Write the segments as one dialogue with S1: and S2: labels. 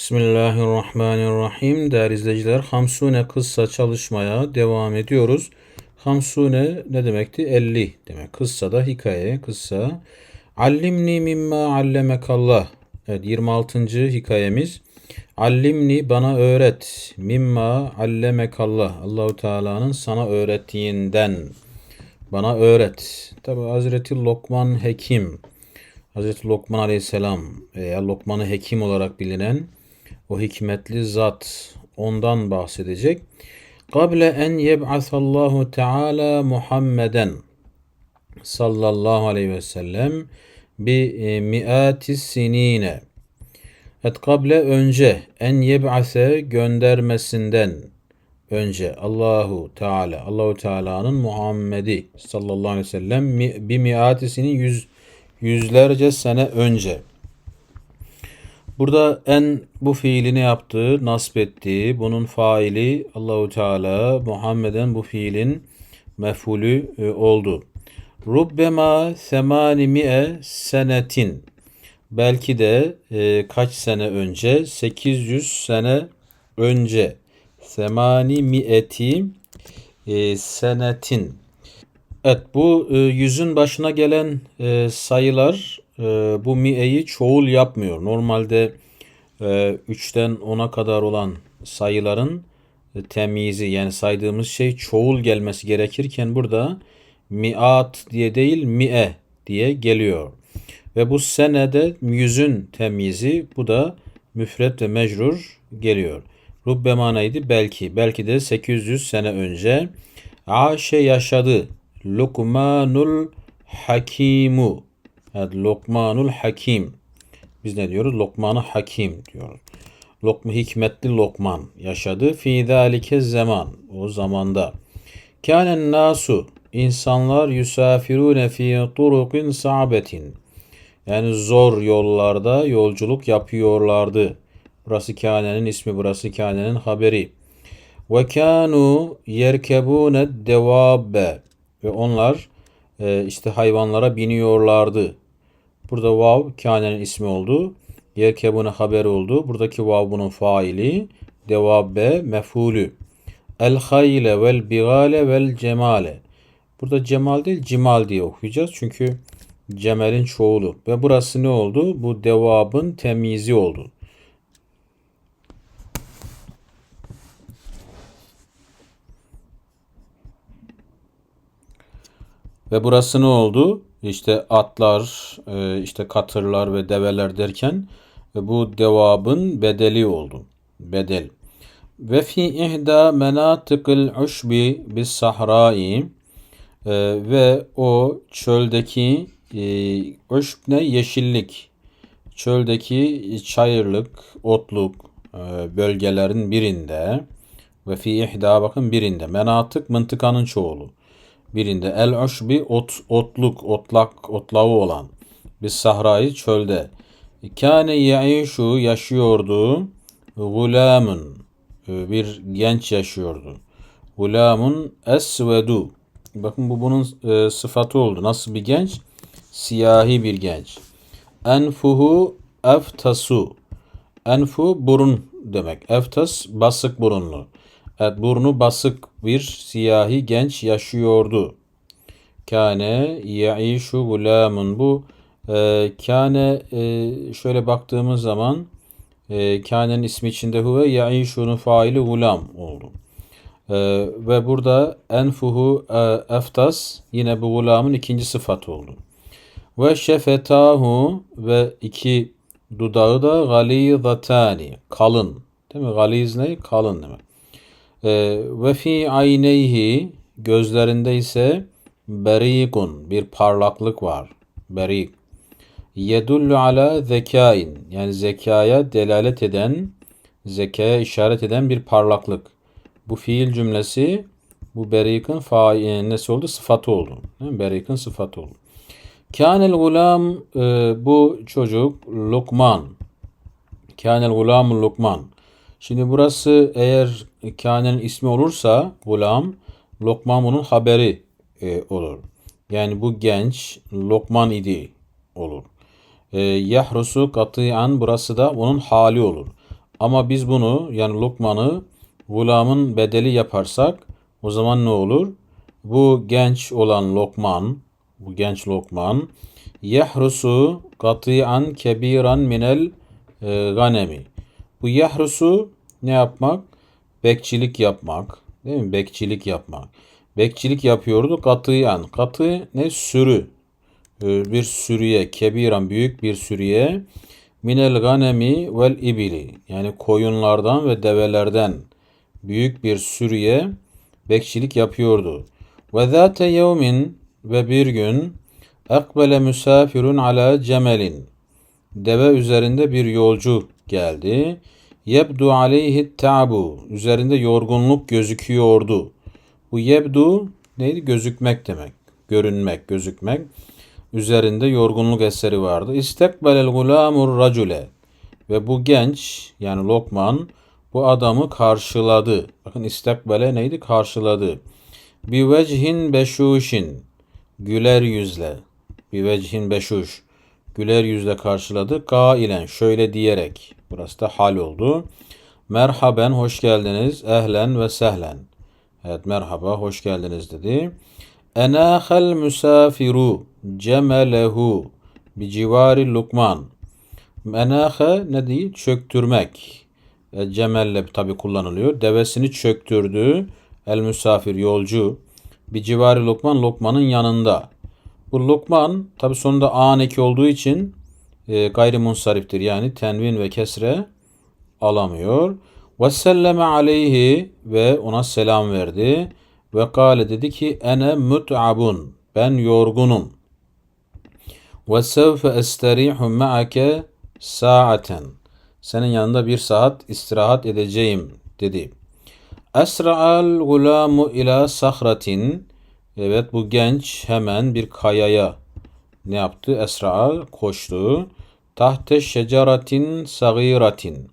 S1: Bismillahirrahmanirrahim. Değerli izleyiciler, Hamsune kıssa çalışmaya devam ediyoruz. Hamsune ne demekti? 50 demek. Kıssa da hikaye, kıssa. Allimni mimma allemekallah. Evet 26. hikayemiz. Allimni bana öğret. Mimma allemekallah. Allahu Teala'nın sana öğrettiğinden bana öğret. Tabi Hazreti Lokman Hekim. Hazreti Lokman Aleyhisselam veya Lokman-ı Hekim olarak bilinen o hikmetli zat ondan bahsedecek. Kable en yeb'asallahu Teala Muhammeden sallallahu aleyhi ve sellem bi e, mi'atis sinine. Et kable önce en yeb'ase göndermesinden önce Allahu Teala Allahu Teala'nın Muhammed'i sallallahu aleyhi ve sellem bi mi'atisinin yüz, yüzlerce sene önce Burada en bu fiilini yaptığı, nasip ettiği, bunun faili Allahu Teala Muhammeden bu fiilin mefulü e, oldu. Rubbema semani senetin. Belki de e, kaç sene önce? 800 sene önce. Semani e, senetin Evet bu e, yüzün başına gelen e, sayılar e, bu mi'eyi çoğul yapmıyor. Normalde e, 3'ten 10'a kadar olan sayıların e, temyizi yani saydığımız şey çoğul gelmesi gerekirken burada mi'at diye değil mi'e diye geliyor. Ve bu senede yüzün temyizi bu da müfret ve mecrur geliyor. Rubbema neydi? Belki. Belki de 800 sene önce Aşe yaşadı. Lokmanul Hakimu. Evet, Lokmanul Hakim. Biz ne diyoruz? Lokmanı Hakim diyoruz. Lokma hikmetli Lokman yaşadı. Fi zalike zaman. O zamanda. Kânen nasu. insanlar yusafirune fi turukin sa'betin. Yani zor yollarda yolculuk yapıyorlardı. Burası Kâne'nin ismi, burası Kâne'nin haberi. Ve kânû yerkebûne devâbbe. Ve onlar e, işte hayvanlara biniyorlardı. Burada vav kânenin ismi oldu. Yerkebune haber oldu. Buradaki vav bunun faili. Devabbe mefulü. El hayle vel bigale vel cemale. Burada cemal değil cimal diye okuyacağız. Çünkü cemelin çoğulu. Ve burası ne oldu? Bu devabın temizi oldu. Ve burası ne oldu? İşte atlar, e, işte katırlar ve develer derken bu devabın bedeli oldu. Bedel. Ve fi ihda menatıkıl uşbi bis sahrai e, ve o çöldeki e, uşb ne? Yeşillik. Çöldeki çayırlık, otluk bölgelerin birinde ve fi ihda bakın birinde. Menatık mıntıkanın çoğulu birinde el uşbi ot, otluk, otlak, otlağı olan bir sahrayı çölde. Kâne yaişu yaşıyordu. Gulamun bir genç yaşıyordu. Gulamun esvedu. Bakın bu bunun e, sıfatı oldu. Nasıl bir genç? Siyahi bir genç. Enfuhu eftasu. Enfu burun demek. Eftas basık burunlu. Evet, burnu basık bir siyahi genç yaşıyordu. Kane yaişu gulamun. Bu e, kane e, şöyle baktığımız zaman e, kane'nin ismi içinde huve yaişu'nun faili gulam oldu. E, ve burada enfuhu e, eftas yine bu gulamın ikinci sıfatı oldu. Ve şefetahu ve iki dudağı da galizatani kalın. Değil mi? Galiz ne? Kalın demek. Ee, ve fi ayneyhi gözlerinde ise berikun bir parlaklık var. Berik. Yedullu ala zekain yani zekaya delalet eden, zekaya işaret eden bir parlaklık. Bu fiil cümlesi bu berikın fail e, oldu? Sıfatı oldu. Berikın sıfatı oldu. Kânel gulam e, bu çocuk Lukman. Kânel gulam Lukman. Şimdi burası eğer kânenin ismi olursa gulam, Lokman bunun haberi e, olur. Yani bu genç Lokman idi olur. E, yahrusu katiyan burası da onun hali olur. Ama biz bunu yani Lokman'ı gulamın bedeli yaparsak o zaman ne olur? Bu genç olan Lokman, bu genç Lokman yahrusu kati'an kebiran minel e, ganemi. Bu yahrusu ne yapmak? Bekçilik yapmak. Değil mi? Bekçilik yapmak. Bekçilik yapıyordu kati'an. Katı ne? Sürü. E, bir sürüye, kebiran büyük bir sürüye minel ganemi vel ibili yani koyunlardan ve develerden büyük bir sürüye bekçilik yapıyordu. Ve zâte yevmin ve bir gün ekbele misafirun ala cemelin deve üzerinde bir yolcu geldi. Yebdu aleyhi ta'bu üzerinde yorgunluk gözüküyordu. Bu yebdu neydi? Gözükmek demek. Görünmek, gözükmek üzerinde yorgunluk eseri vardı. İstekbelel gulamur racule ve bu genç yani Lokman bu adamı karşıladı. Bakın istekbele neydi? Karşıladı. Bir vecihin beşuşin güler yüzle. Bir vecihin beşuş güler yüzle karşıladı. Kailen şöyle diyerek. Burası da hal oldu. Merhaben hoş geldiniz. Ehlen ve sehlen. Evet merhaba hoş geldiniz dedi. Enâhel müsafiru cemelehu bi civari lukman. Enâhe ne değil? Çöktürmek. E, cemelle tabi kullanılıyor. Devesini çöktürdü. El misafir yolcu. Bir civari Lokman Lokman'ın yanında. Bu Lokman tabi sonunda an eki olduğu için e, gayrimunsariftir. Yani tenvin ve kesre alamıyor. Ve selleme aleyhi ve ona selam verdi. Ve kâle dedi ki ene mut'abun. Ben yorgunum. Ve sevfe esterihu ma'ake sa'aten. Senin yanında bir saat istirahat edeceğim dedi. Esra'al gulamu ila sahratin. Evet bu genç hemen bir kayaya ne yaptı? Esra'a koştu. Tahte şeceratin sagiratin.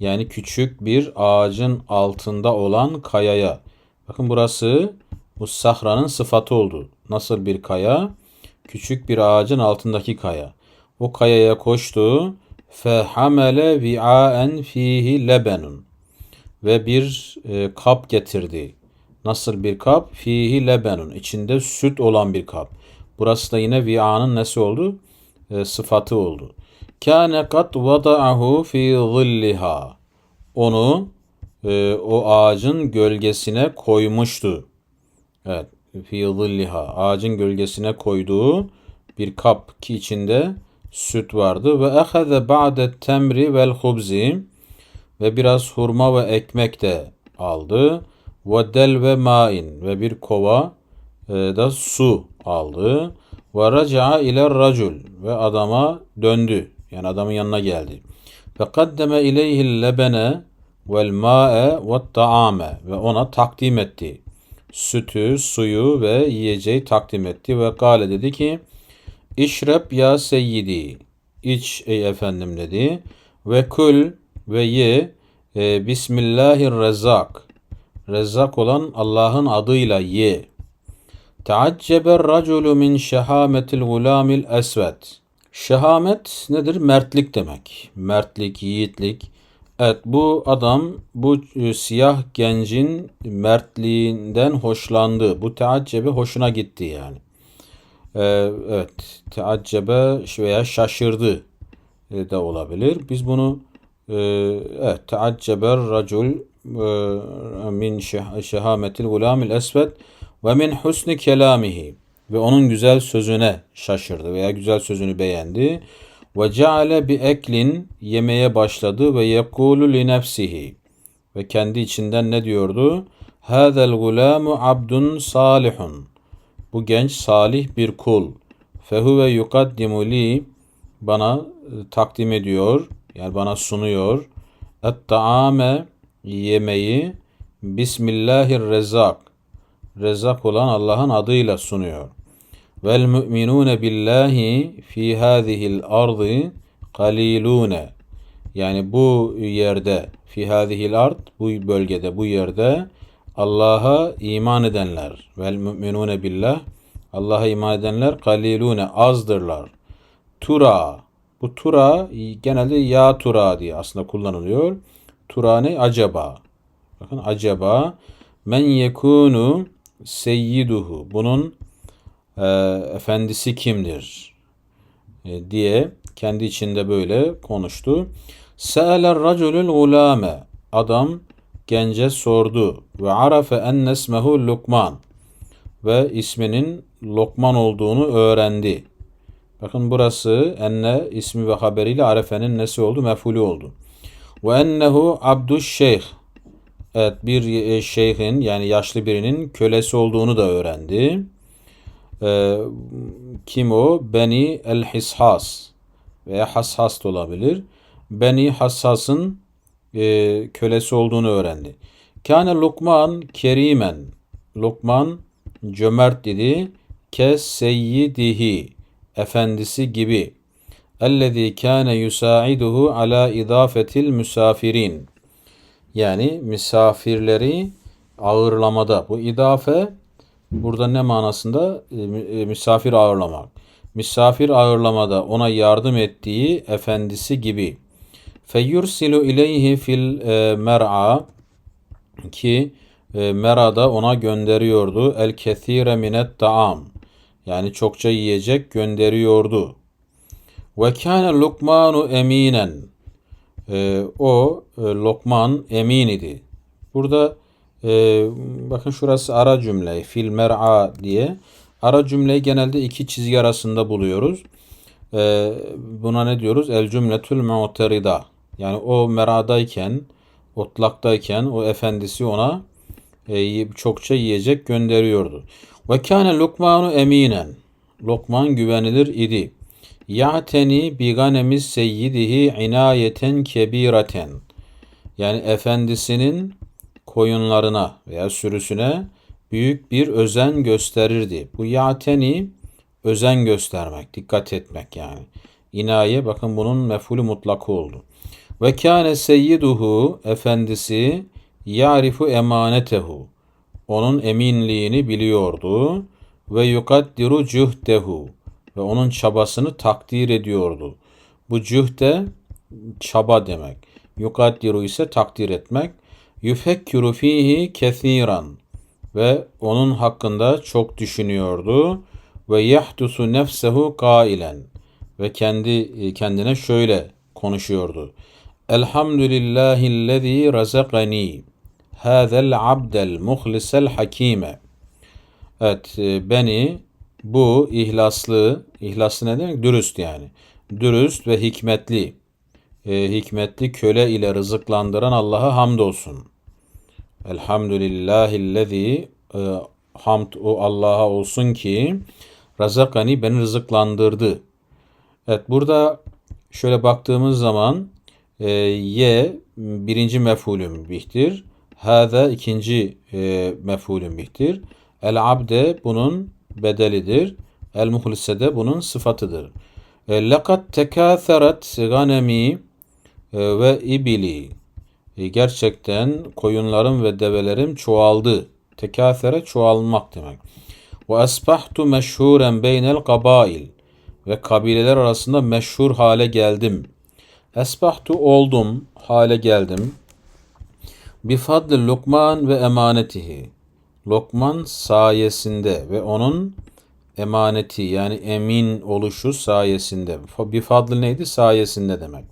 S1: Yani küçük bir ağacın altında olan kayaya. Bakın burası bu sahranın sıfatı oldu. Nasıl bir kaya? Küçük bir ağacın altındaki kaya. O kayaya koştu. Fehamele vi'aen fihi lebenun. Ve bir e, kap getirdi. Nasıl bir kap? Fihi lebenun. İçinde süt olan bir kap. Burası da yine vi'anın nesi oldu? E, sıfatı oldu. Kâne kat vada'ahu fi zilliha. Onu e, o ağacın gölgesine koymuştu. Evet. Fi zilliha. Ağacın gölgesine koyduğu bir kap ki içinde süt vardı. Ve ehaze ba'de temri vel hubzi ve biraz hurma ve ekmek de aldı. Ve del ve main ve bir kova e, da su aldı. Ve raca'a ile racul ve adama döndü. Yani adamın yanına geldi. Ve kaddeme ileyhi lebene vel ma'e ve ta'ame ve ona takdim etti. Sütü, suyu ve yiyeceği takdim etti ve kale dedi ki İşrep ya seyyidi iç ey efendim dedi ve kul ve ye e, Bismillahirrezzak Rezzak olan Allah'ın adıyla ye. Teacceber raculu min şehametil gulamil esvet. Şehamet nedir? Mertlik demek. Mertlik, yiğitlik. Evet bu adam bu e, siyah gencin mertliğinden hoşlandı. Bu teaccebe hoşuna gitti yani. Ee, evet teaccebe veya şaşırdı e, de olabilir. Biz bunu e, evet teacceber racul e, min şehametil gulamil esved ve min husni kelamihi ve onun güzel sözüne şaşırdı veya güzel sözünü beğendi. Ve ceale bi eklin yemeye başladı ve yekulu li nefsihi ve kendi içinden ne diyordu? Hâzel gulamu abdun salihun. Bu genç salih bir kul. Fehuve yukaddimu li bana e, takdim ediyor. Yani bana sunuyor. Et taame yemeği Bismillahirrezzak. Rezzak olan Allah'ın adıyla sunuyor. Vel mu'minune billahi fi hadihil ardı qalilune. Yani bu yerde fi hadihil ard bu bölgede bu yerde Allah'a iman edenler vel mu'minune billah Allah'a iman edenler kalilune azdırlar. Tura Bu tura genelde ya tura diye aslında kullanılıyor. Tura ne? Acaba. Bakın acaba men yekunu seyyiduhu. Bunun e, efendisi kimdir? E, diye kendi içinde böyle konuştu. Se'eler raculul gulame. Adam gence sordu. Ve arafe enne esmehu Lukman. Ve isminin Lokman olduğunu öğrendi. Bakın burası enne ismi ve haberiyle arefenin nesi oldu? Mefulü oldu. Ve ennehu abduş şeyh. Evet bir e, şeyhin yani yaşlı birinin kölesi olduğunu da öğrendi. Ee, kim o? Beni el Hishas veya Hassas da olabilir. Beni Hassas'ın e, kölesi olduğunu öğrendi. Kâne Lokman kerimen. Lokman cömert dedi. Kes seyyidihi. Efendisi gibi. Ellezî kâne yusâiduhu ala idâfetil müsafirin. Yani misafirleri ağırlamada. Bu idafe burada ne manasında? E, misafir ağırlamak. Misafir ağırlamada ona yardım ettiği efendisi gibi. Feyursilu ileyhi fil e, mer'a ki e, merada ona gönderiyordu. El kethire minet taam. Yani çokça yiyecek gönderiyordu. Ve kâne Lukmanu eminen. E, o e, Lokman emin idi. Burada e, bakın şurası ara cümle. Fil mer'a diye. Ara cümleyi genelde iki çizgi arasında buluyoruz. E, buna ne diyoruz? El cümletül mu'terida. Yani o meradayken, otlaktayken o efendisi ona e, çokça yiyecek gönderiyordu. Ve kâne Lokmanu eminen. Lokman güvenilir idi. Ya'teni bi ganemiz seyyidihi inayeten kebiraten. Yani efendisinin koyunlarına veya sürüsüne büyük bir özen gösterirdi. Bu ya'teni özen göstermek, dikkat etmek yani. İnaye bakın bunun mefulü mutlakı oldu. Ve kâne seyyiduhu efendisi yarifu emanetehu. Onun eminliğini biliyordu ve yukaddiru cühdehu ve onun çabasını takdir ediyordu. Bu cühde çaba demek. Yukaddiru ise takdir etmek. Yufekkiru fihi kethiran ve onun hakkında çok düşünüyordu ve yahdusu nefsehu kailen ve kendi kendine şöyle konuşuyordu. Elhamdülillahillezî razakani hâzel abdel muhlisel hakime. Evet e, beni bu ihlaslı, ihlaslı ne demek? Dürüst yani. Dürüst ve hikmetli, e, hikmetli köle ile rızıklandıran Allah'a hamdolsun. Elhamdülillahillezî e, hamd o Allah'a olsun ki razakani beni rızıklandırdı. Evet burada şöyle baktığımız zaman e, ye birinci mef'ulün bihtir. Hâze ikinci e, mef'ulün bihtir. El abde bunun bedelidir. El muhlise de bunun sıfatıdır. E, Lekat tekâtheret ganemi e, ve ibili. E, gerçekten koyunlarım ve develerim çoğaldı. Tekâthere çoğalmak demek. Ve asbahtu meşhuren beynel kabail. Ve kabileler arasında meşhur hale geldim. Esbahtu oldum, hale geldim. Bifadli Lokman ve emanetihi. Lokman sayesinde ve onun emaneti yani emin oluşu sayesinde. Bifadli neydi? Sayesinde demek.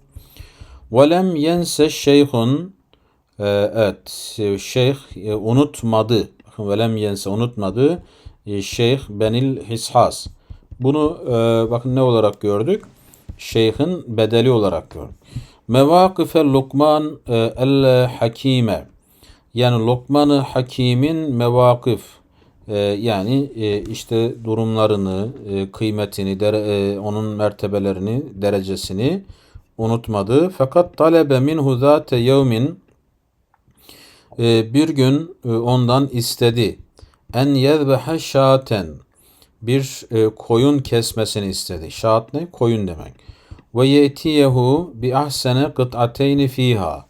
S1: Velem yense şeyhun e, evet şeyh e, unutmadı. Velem yense unutmadı. E, şeyh benil hishas. Bunu bakın ne olarak gördük? Şeyhin bedeli olarak gördük. Mevakife Lokman el Hakime. Yani Lokman-ı Hakim'in mevakif yani işte durumlarını, kıymetini, onun mertebelerini, derecesini unutmadı. Fakat talebe minhu zate yevmin bir gün e, ondan istedi. En yezbehe şaten bir e, koyun kesmesini istedi. Şaat ne? Koyun demek. Ve yetiyehu bi ahsene kıt'ateyni fiha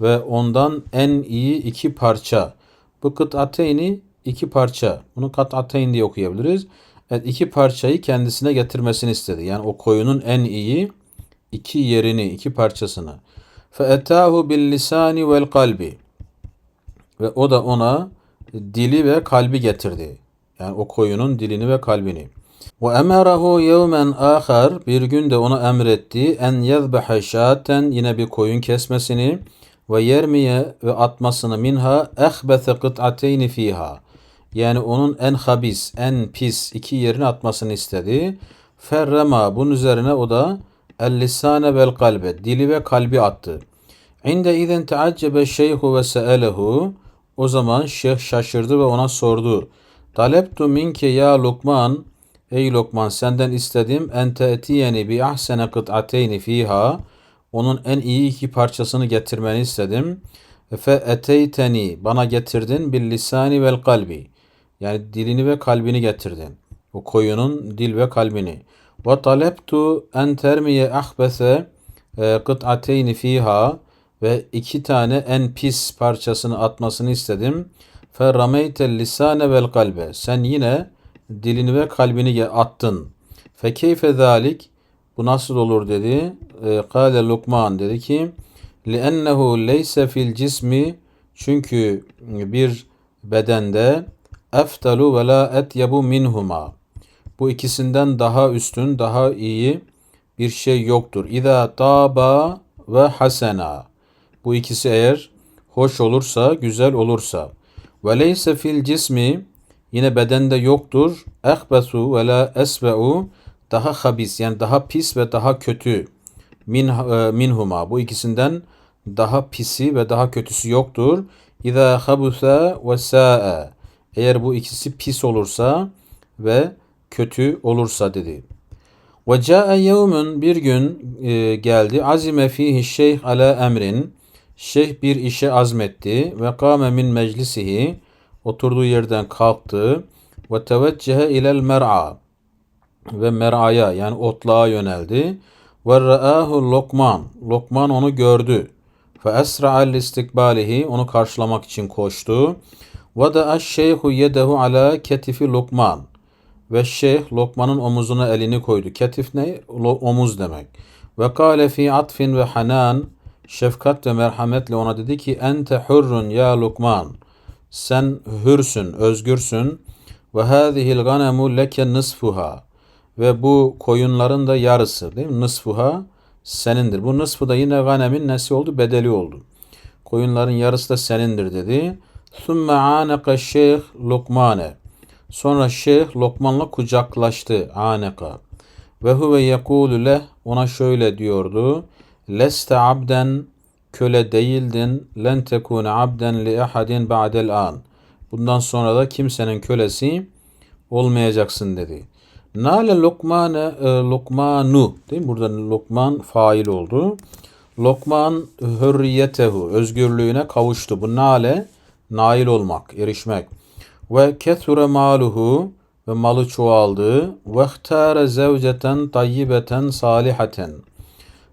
S1: ve ondan en iyi iki parça. Bu kıt'ateyni iki parça. Bunu kat'ateyn diye okuyabiliriz. Evet iki parçayı kendisine getirmesini istedi. Yani o koyunun en iyi iki yerini, iki parçasını. فَاَتَاهُ بِاللِّسَانِ وَالْقَلْبِ Ve o da ona dili ve kalbi getirdi. Yani o koyunun dilini ve kalbini. Ve emerahu yevmen ahar bir gün de ona emretti en yezbehe şaten yine bir koyun kesmesini ve yermiye ve atmasını minha ehbete kıt'ateyni fiha. Yani onun en habis, en pis iki yerini atmasını istedi. Ferrema bunun üzerine o da el lisane vel kalbe dili ve kalbi attı. İnde izen teaccebe şeyhu ve seelehu o zaman şeyh şaşırdı ve ona sordu. Taleptu minke ya Lokman Ey Lokman senden istedim en te'tiyeni bi ahsene kıt'ateyni fiha onun en iyi iki parçasını getirmeni istedim. Fe eteyteni bana getirdin bil lisani vel kalbi. Yani dilini ve kalbini getirdin. O koyunun dil ve kalbini. Ve taleptu en termiye ahbese e, kıt'ateyni fiha ve iki tane en pis parçasını atmasını istedim. Fe rameytel lisane vel kalbe. Sen yine dilini ve kalbini attın. Fe keyfe zalik bu nasıl olur dedi. E, Kale Lukman dedi ki لِأَنَّهُ leyse fil cismi çünkü bir bedende eftalu ve la etyebu minhuma. Bu ikisinden daha üstün, daha iyi bir şey yoktur. İza taba ve hasena. Bu ikisi eğer hoş olursa, güzel olursa. Ve leyse fil cismi yine bedende yoktur. Ehbesu ve la esbe'u daha habis yani daha pis ve daha kötü min e, minhuma bu ikisinden daha pisi ve daha kötüsü yoktur. İza habusa ve sa'a eğer bu ikisi pis olursa ve kötü olursa dedi. Ve ca'e yevmun bir gün e, geldi. Azime fihi şeyh ala emrin. Şeyh bir işe azmetti ve kâme min meclisihi oturduğu yerden kalktı ve teveccehe ilel mer'a ve mer'aya yani otluğa yöneldi. Ve ra'ahu Lokman. Lokman onu gördü. Fe esra'al istikbalihi onu karşılamak için koştu. Ve da şeyhu yedehu ala ketifi Lokman. Ve şeyh Lokman'ın omuzuna elini koydu. Ketif ne? Omuz demek. Ve kâle fi atfin ve hanan şefkat ve merhametle ona dedi ki ente hurrun ya Lokman. Sen hürsün, özgürsün. Ve hâzihil ganemu leke nısfuha. Ve bu koyunların da yarısı değil mi? Nısfuha senindir. Bu nısfı da yine ganemin nesi oldu? Bedeli oldu. Koyunların yarısı da senindir dedi. Sümme aneka şeyh Lokmane. Sonra şeyh Lokman'la kucaklaştı. Aneka. Ve huve yekulu leh ona şöyle diyordu. Leste abden köle değildin. Len tekune abden li ahadin ba'del an. Bundan sonra da kimsenin kölesi olmayacaksın dedi. Nale Lokmane e, Lokmanu değil mi? Burada Lokman fail oldu. Lokman hürriyetehu özgürlüğüne kavuştu. Bu nale nail olmak, erişmek. Ve kethure maluhu ve malı çoğaldı. Ve ihtare zevceten tayyibeten salihaten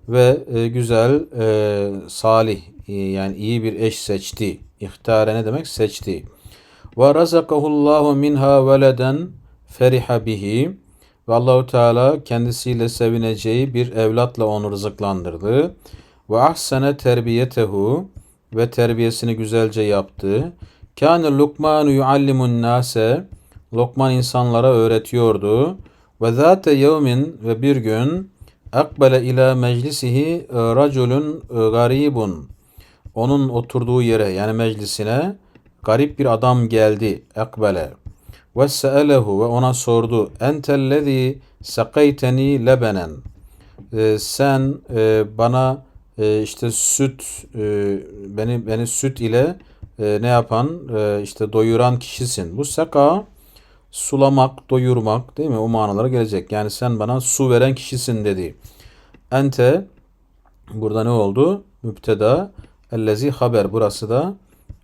S1: ve e, güzel e, salih e, yani iyi bir eş seçti. İhtare ne demek? Seçti. Ve razakahullahu minha veleden feriha bihi ve Allahu Teala kendisiyle sevineceği bir evlatla onu rızıklandırdı. Ve ahsene terbiyetehu ve terbiyesini güzelce yaptı. Kâne Lukmanu yuallimun nase Lokman insanlara öğretiyordu. Ve zâte yevmin ve bir gün akbele ila meclisihi raculun garibun onun oturduğu yere yani meclisine garip bir adam geldi. Akbele ve se'elehu ve ona sordu. Entellezî sakayteni lebenen. E, sen bana e, işte süt e, beni beni süt ile e, ne yapan işte doyuran kişisin. Bu seka sulamak, doyurmak değil mi? O manalara gelecek. Yani sen bana su veren kişisin dedi. Ente burada ne oldu? Müpteda ellezi haber. Burası da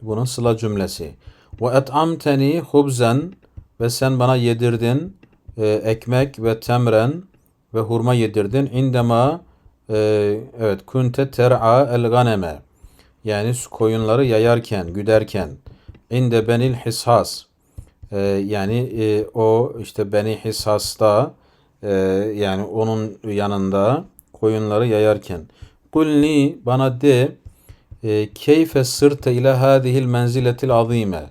S1: bunun sıla cümlesi. Ve et'amteni hubzen ve sen bana yedirdin e, ekmek ve temren ve hurma yedirdin. İndema e, evet kunte ter'a el ganeme yani koyunları yayarken, güderken inde benil hishas e, yani e, o işte beni hishasta e, yani onun yanında koyunları yayarken. Kulni bana de e, keyfe sırte ile hadihil menziletil azime.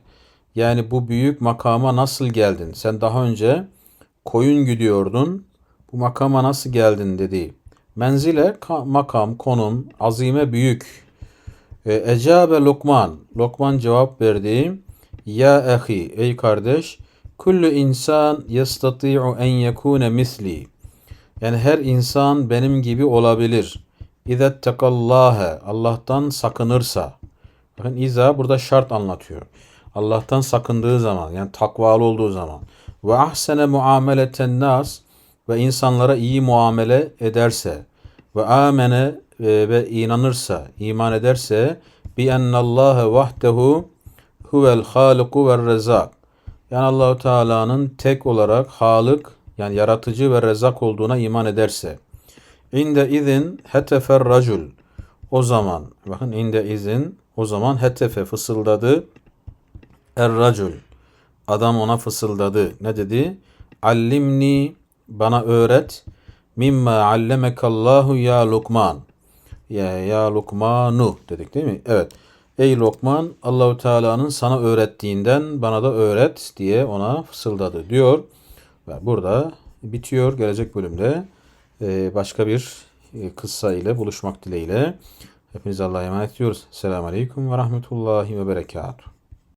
S1: Yani bu büyük makama nasıl geldin? Sen daha önce koyun gidiyordun. Bu makama nasıl geldin dedi. Menzile ka- makam, konum, azime büyük. E, Ecabe Lokman. Lokman cevap verdi. Ya ahi, ey kardeş. Kullu insan yestati'u en yekune misli. Yani her insan benim gibi olabilir. İzet tekallâhe. Allah'tan sakınırsa. Bakın iza burada şart anlatıyor. Allah'tan sakındığı zaman yani takvalı olduğu zaman. Ve ahsene muameleten nas ve insanlara iyi muamele ederse ve amene e, ve inanırsa, iman ederse bi ennallâhe vahdehu huvel haliku ve rezak. Yani Allahu Teala'nın tek olarak halık yani yaratıcı ve rezak olduğuna iman ederse. İnde izin hetefer racul. O zaman bakın inde izin o zaman hetefe fısıldadı er racul. Adam ona fısıldadı. Ne dedi? Allimni bana öğret. Mimma allemekallahu ya Lokman. Ya ya Lokmanu dedik değil mi? Evet. Ey Lokman Allahu Teala'nın sana öğrettiğinden bana da öğret diye ona fısıldadı diyor. Ve burada bitiyor. Gelecek bölümde e, başka bir e, kıssa ile buluşmak dileğiyle. Hepinize Allah'a emanet ediyoruz. Selamun Aleyküm ve Rahmetullahi ve Berekatuhu.